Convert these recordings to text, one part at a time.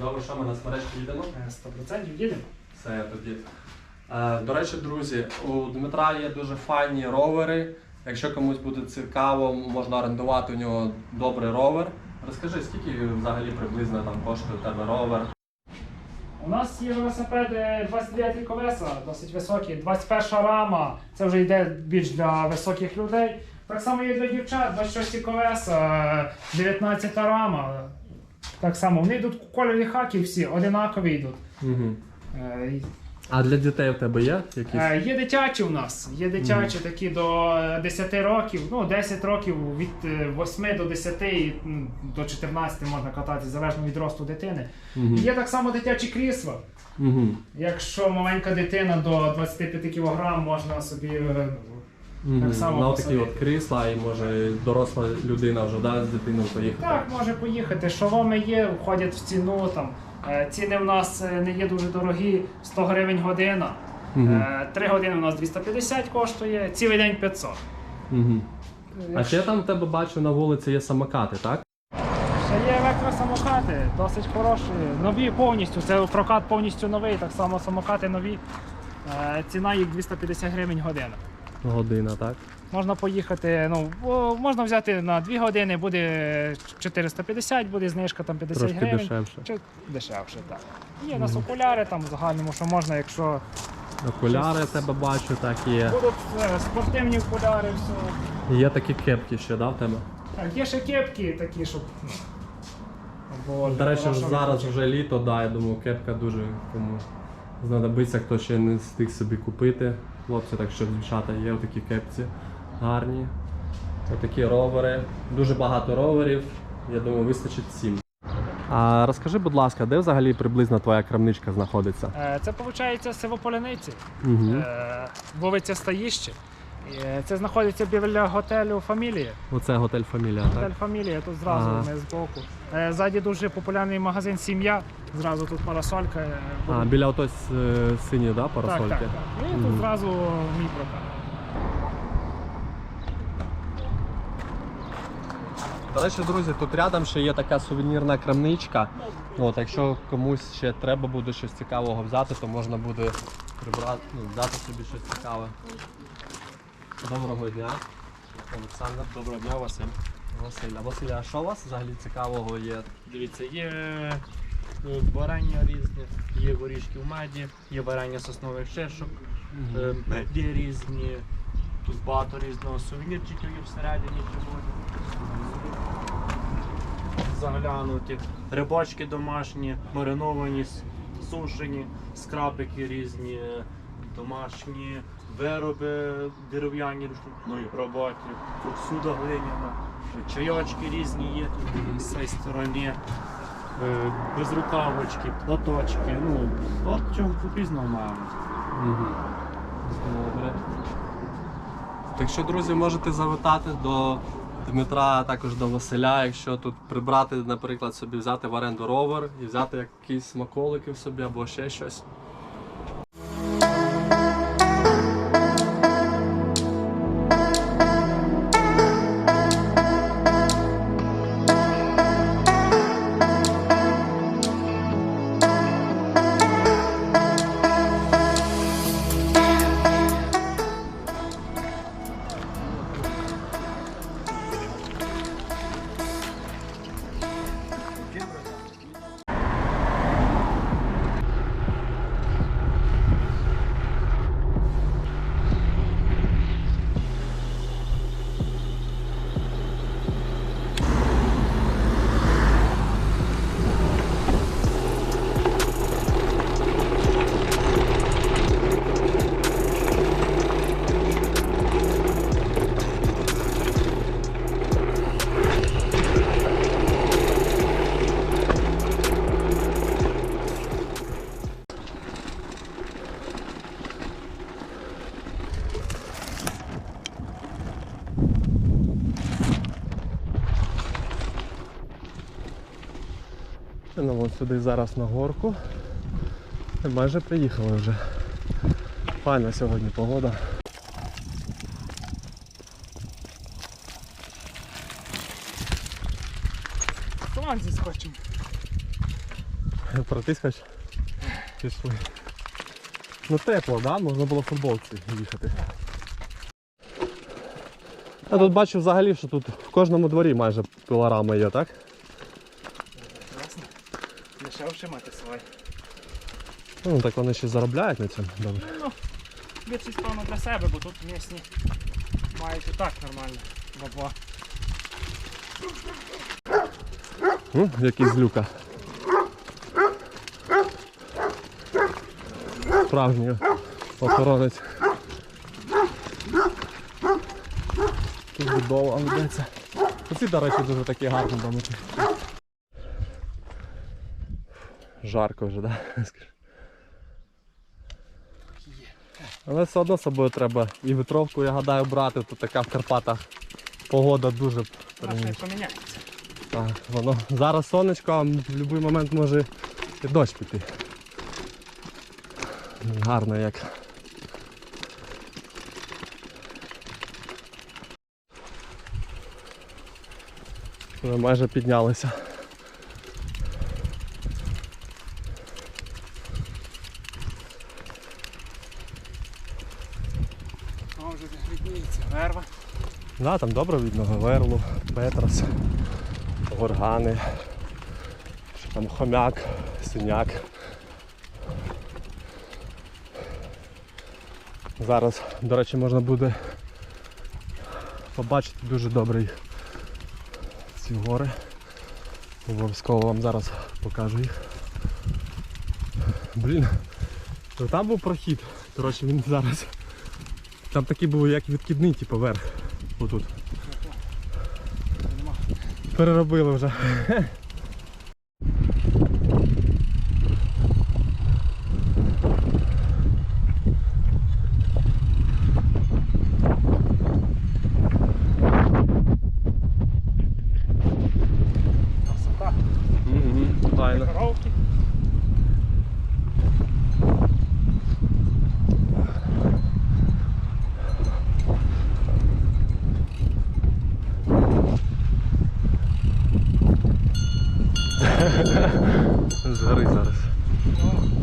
Добре, що ми на смеречку їдемо? Е, 100% їдемо. Все тоді. Е, до речі, друзі, у Дмитра є дуже файні ровери. Якщо комусь буде цікаво, можна орендувати у нього добрий ровер. Розкажи, скільки взагалі приблизно там коштує у тебе ровер? У нас є велосипеди 29 колеса, досить високі, 21 рама, це вже йде більш для високих людей. Так само є для дівчат, 26 колеса, 19 рама. Так само, вони йдуть кольорі хаки всі, одинакові йдуть. Угу. Е, А для дітей в тебе є якісь? Е, Є дитячі у нас, є дитячі такі до е, 10 років, ну 10 років від е, 8 до 10 і м, до 14 можна кататися, залежно від росту дитини. Угу. Є так само дитячі крісла. Угу. Якщо маленька дитина до 25 кг можна собі е. Так само На такі посадити. от крісла, і може доросла людина вже да, з дитиною поїхати. так може поїхати. Шоломи є, входять в ціну там. Е, Ціни в нас е, не є дуже дорогі, 100 гривень година. Угу. 3 години у нас 250 коштує, цілий день 500. Угу. А ще там в тебе бачу на вулиці є самокати, так? Ще є електросамокати, досить хороші. Нові повністю. Це прокат повністю новий, так само самокати нові. Е, Ціна їх 250 гривень година. Година, так? Можна поїхати, ну о, можна взяти на 2 години, буде 450, буде знижка там 50 Трошки гривень. дешевше. Чи дешевше, так. Є у нас окуляри там в загальному, що можна, якщо Окуляри тебе бачу, так є. будуть е, спортивні окуляри, все. Є такі кепки ще, да, в тебе? Так, є ще кепки такі, щоб. ну, До речі, вашого зараз вже літо, да, я думаю, кепка дуже кому знадобиться, хто ще не встиг собі купити. Хлопці, так що дівчата є такі кепці гарні. Отакі ровери. Дуже багато роверів. Я думаю, вистачить всім. А розкажи, будь ласка, де взагалі приблизно твоя крамничка знаходиться? Е, Це виходить сивополяниці, Угу. вулиця Стаїще. Це знаходиться біля готелю Фамілія. Оце готель Фамілія, Готель так? Фамілія, тут зразу Ага. ми збоку. Е, Ззаді дуже популярний магазин Сім'я. Зразу тут парасолька. е, А, буде. біля отось е, сині, да, парасольки? так, так. І Мгм. тут зразу мій прокат. До речі, друзі, тут рядом ще є така сувенірна крамничка. От, якщо комусь ще треба буде щось цікавого взяти, то можна буде прибрати, ну, взяти собі щось цікаве. Доброго дня. Олександр, доброго дня, Василь. Василь, а Василь, а що у вас взагалі цікавого є? Дивіться, є е, варення різне, є горішки в меді, є варення соснових шишок, е, є різні, тут багато різного сувенірчиків є всередині. Заглянуті. Рибочки домашні, мариновані, сушені, скрапики різні, е, домашні, вироби дерев'яні ручної роботи, посуда глиняна, чайочки різні є тут з цієї сторони. Е, Безрукавочки, платочки, ну, от чого тут різного маємо. Угу. Добре. Так що, друзі, можете завітати до Дмитра, а також до Василя, якщо тут прибрати, наприклад, собі взяти в оренду ровер і взяти якісь смаколики в собі або ще щось. Сюди зараз на горку. І майже приїхали вже. Файна сьогодні погода. Сланці скочимо. Пройтись хоч? Пішли. Ну тепло, да? Можна було в футболці їхати. Я тут бачу взагалі, що тут в кожному дворі майже пилорама є, так? Дешевше мати свої. Ну так вони ще заробляють на цьому. Добре. Ну, більшість певно для себе, бо тут місні мають і так нормально. Бабла. Ну, який злюка. Справжній охоронець. Тут будова ведеться. Оці, до речі, дуже такі гарні домики. Жарко вже? Да? Але все одно з собою треба і вітровку, я гадаю, брати. Тут така в Карпатах погода дуже поміняється. Так, воно зараз сонечко, а в будь-який момент може і дощ піти. Гарно як. Ми майже піднялися. О, вже відніється верва. Да, там добре видно Гаверлу, Петрос, горгани, що там хомяк, синяк. Зараз, до речі, можна буде побачити дуже добре їх. ці гори. Обов'язково вам зараз покажу їх. Блін, там був прохід. Коротше, він зараз. Там такий був як відкидний, типу, верх. Отут. Переробили вже. Oh.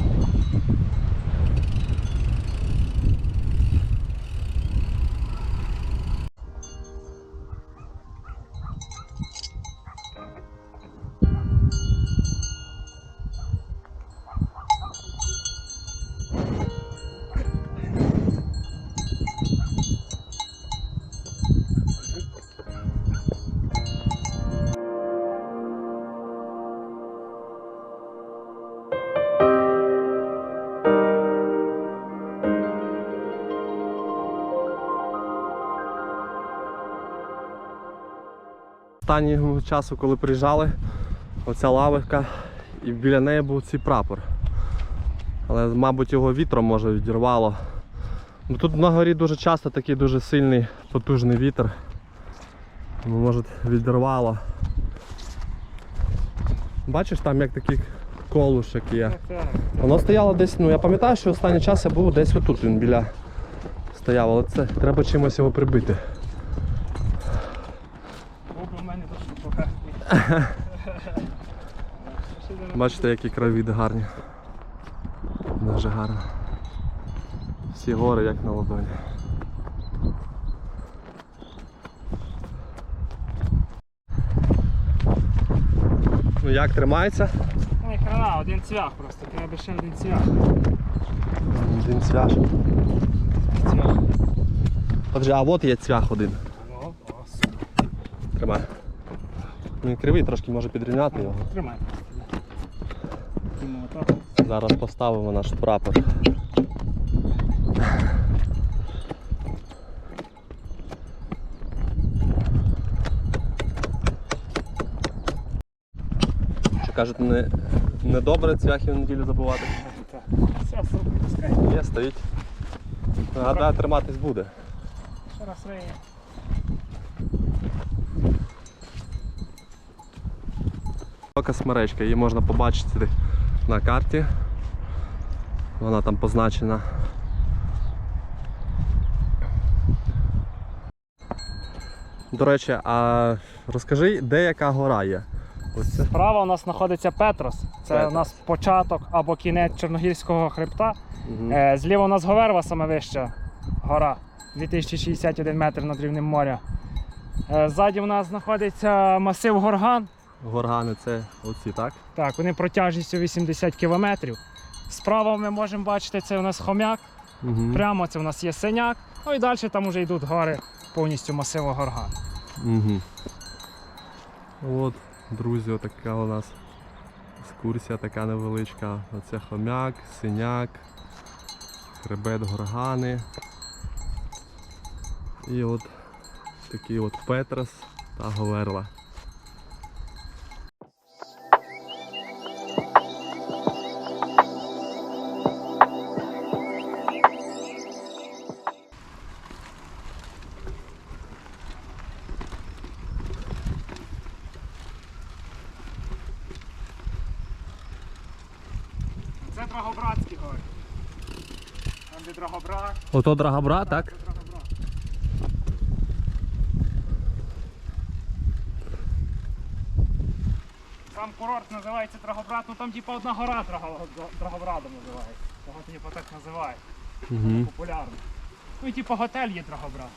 Останнього часу, коли приїжджали, оця лавочка і біля неї був цей прапор. Але, мабуть, його вітром може відірвало. Ну, тут на горі дуже часто такий дуже сильний потужний вітер. Може відірвало. Бачиш там як такий колушек є. Воно стояло десь, ну я пам'ятаю, що останній час я був десь отут він біля стояв, але це треба чимось його прибити. Був би в мене точно поверхні. Бачите, які краєвиди гарні. Дуже гарно. Всі гори як на ладоні. Ну як тримається? Ну хрена, один цвях просто, треба ще один цвях. Один цвяш. Цвях. Подожди, а от є цвях один. Ну. Тримай. Він кривий, трошки може підрівняти його. Тримай. Зараз поставимо наш прапор. Що кажуть, не, не добре цвяхи в неділю забувати. Пускай. Є, стоїть. Гадаю, триматись буде. Ще раз виє. Висока смеречка, її можна побачити на карті. Вона там позначена. До речі, а розкажи, де яка гора є? Оце. Справа у нас знаходиться Петрос. Це Петрос. у нас початок або кінець Чорногірського хребта. Е, Зліва у нас Говерва, саме вища гора, 2061 метр над рівнем моря. Е, Ззаді у нас знаходиться масив Горган. Горгани це оці, так? Так, вони протяжністю 80 кілометрів. Справа ми можемо бачити, це у нас хомяк. Угу. Прямо це у нас є синяк. Ну і далі там вже йдуть гори повністю масиву Горган. Угу. От, друзі, отака у нас екскурсія така невеличка. Оце хомяк, синяк, хребет горгани. І от такий от Петрос та Говерла. Це Драгобратські гори. Там де Драгобрат, Ото Драгобра, так? це Драгобрат. Сам курорт називається Драгобрат, ну там типу одна гора Драго- Драгобрадом називається. Того типу так називають. Угу. Популярно. Ну і типу готель є Драгобрат.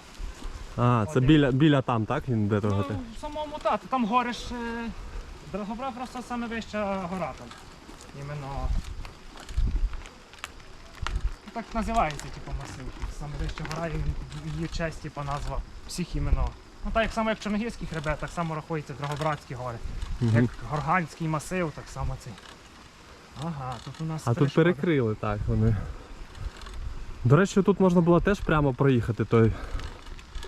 А, це біля, біля там, так? Він де того? Ну, в самому так, там гори ж. е, Драгобрат просто саме вища гора там. Іменно. Так називається, типу, масив. Саме вища гора і в її честь, типу, назва всіх іменно. Ну так як само як Чорногірський хребет, так само рахується Драгобратські гори. Як Горганський масив, так само цей. Ага, тут у нас. А тут шкоди. перекрили, так вони. До речі, тут можна було теж прямо проїхати той,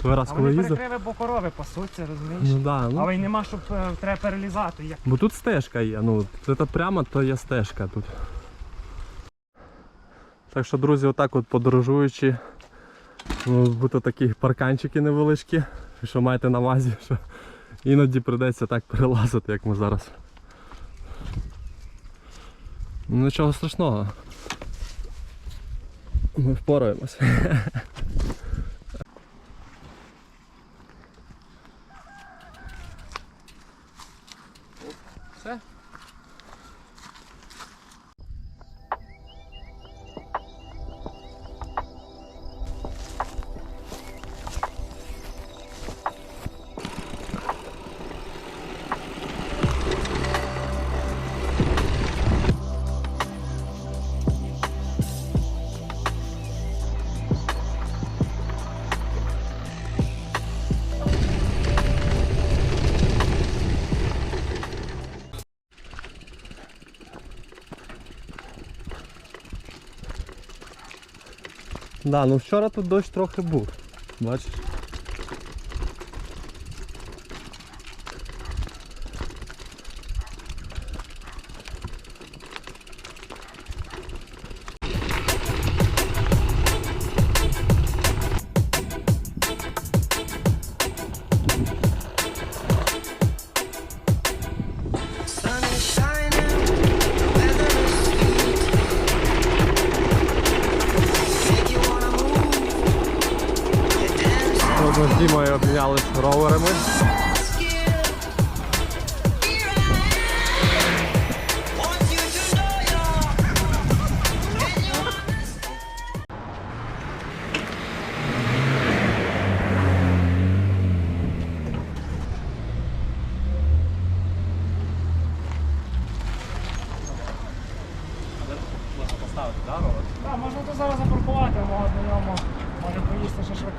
той раз, А коли вони їздив. перекрили, бо корови пасуться, розумієш? Ну да, ну. Але й нема, щоб е, треба перелізати. Як Бо тут стежка є, ну це прямо, то є стежка тут. Так що, друзі, отак от подорожуючи, ну, будуть такі парканчики невеличкі, що маєте на увазі, що іноді прийдеться так перелазити, як ми зараз. Ну, Нічого страшного. Ми впораємось. Да, ну вчора тут дощ трохи був. Бачиш?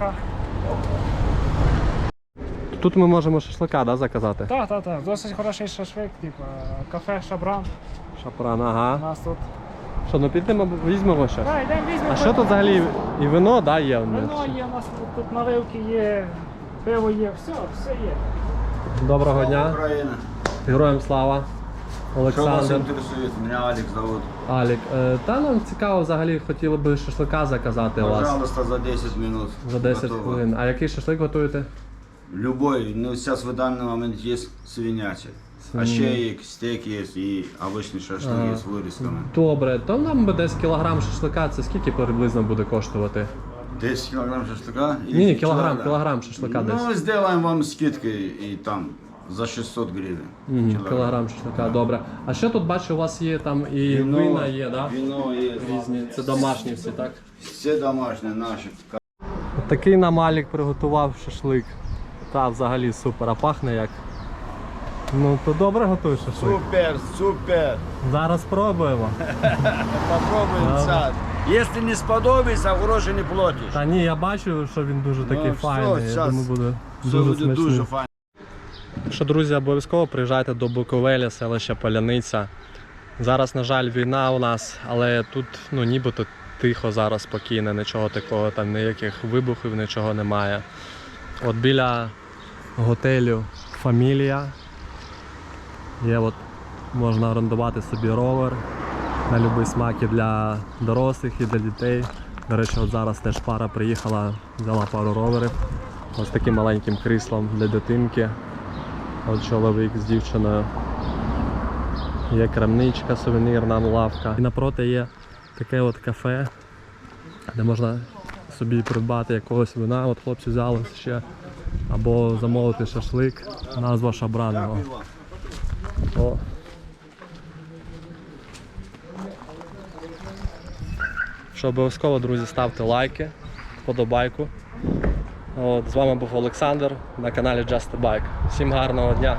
Шашлика. Тут ми можемо шашлика да, заказати. Так, так, так. Досить хороший шашлик, типу кафе Шабран. Шапран, У нас тут. Що, ну підемо, візьмемо щось. Так, йдемо візьмемо. А що тут взагалі і вино, да, є? в них? Вино є, у нас тут, тут наливки є, пиво є, все, все є. Доброго дня. Героям слава. Что вас Олександр. интересует? Меня Алекс зовут. Алік. Е, Та нам цікаво взагалі хотіли би шашлика заказати у вас Пожалуйста, за 10 минут. за 10 Готово. хвилин. А який шашлик готуєте? Любой, ну сейчас в данный момент есть свинячий. А Ощеек, стейк есть и обычный шашлык А. есть с вырезками. Добре, то нам би десь кілограм шашлика, це скільки приблизно буде коштувати? 10 килограмм шашлыка? или Ні, ні, кілограм, кілограм шашлика десь. Ну, сделаем вам скидкой и там за 600 гривень. Мгм, Кілограм шашлика, добре. А ще тут бачу, у вас є там і Вино, вина є, да? Вино є. Різні. Це домашні всі, так? Все домашнє наші. Такий нам Алік приготував шашлик. Та взагалі супер, а пахне як. Ну то добре готуєш шашлик. Супер, супер. Зараз спробуємо. Попробуємо це. Якщо не сподобається, гроші не платиш. Та ні, я бачу, що він дуже такий все, файний. Я щас думаю, буде Все дуже буде смачний. дуже файно. Що, друзі, обов'язково приїжджайте до Буковеля, селища Поляниця. Зараз, на жаль, війна у нас, але тут ну, нібито тихо зараз, спокійно, нічого такого, там ніяких вибухів, нічого немає. От біля готелю Фамілія є от, можна орендувати собі ровер на будь-який смак і для дорослих і для дітей. До речі, от зараз теж пара приїхала, взяла пару роверів. Ось таким маленьким кріслом для дитинки. От чоловік з дівчиною. Є крамничка, сувенірна лавка. І напроти є таке от кафе, де можна собі придбати якогось вина. От хлопці взяли ще. Або замовити шашлик. Назва Шабранова. О. Що обов'язково, друзі, ставте лайки, подобайку. От, з вами був Олександр на каналі Just a Bike. Всім гарного дня!